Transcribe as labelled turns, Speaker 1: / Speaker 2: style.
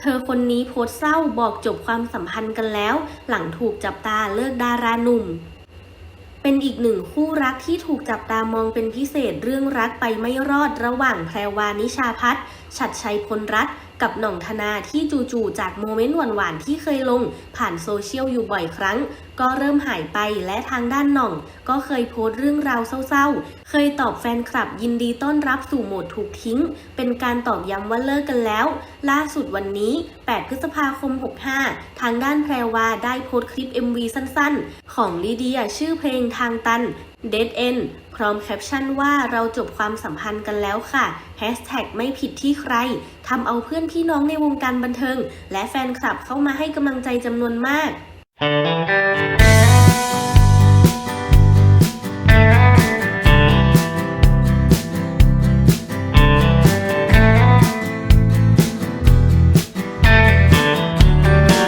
Speaker 1: เธอคนนี้โพสเศร้าบอกจบความสัมพันธ์กันแล้ว หลังถูกจับตาเลิกดาราหนุ่ม เป็นอีกหนึ่งคู่รักที่ถูกจับตามองเป็นพิเศษเรื่องรักไปไม่รอดระหว่างแพรวานิชาพัฒน์ชัดชัยพลรัตน์ กับหน่องธนาที่จู่ๆจากโมเมนต์หวานๆที่เคยลง ผ่านโซเชียลอยู่บ่อยครั้ง ก็เริ่มหายไปและทางด้านหน่อง ก็เคยโพสต์เรื่องราวเศร้าๆ เคยตอบแฟนคลับยินดีต้อนรับสู่โหมดถูกทิ้ง เป็นการตอบย้ำว่าเลิกกันแล้ว ล่าสุดวันนี้ 8 พฤษภาคม 65 ทางด้านแพรวาได้โพสต์คลิป MV สั้นๆ ของลีเดียชื่อเพลงทางตัน Dead End พร้อมแคปชั่นว่าเราจบความสัมพันธ์กันแล้วค่ะ Hashtag ไม่ผิดที่ใครทำเอาเพื่อนพี่น้องในวงการบันเทิง และแฟนคลับเข้ามาให้กำลังใจจำนวนมาก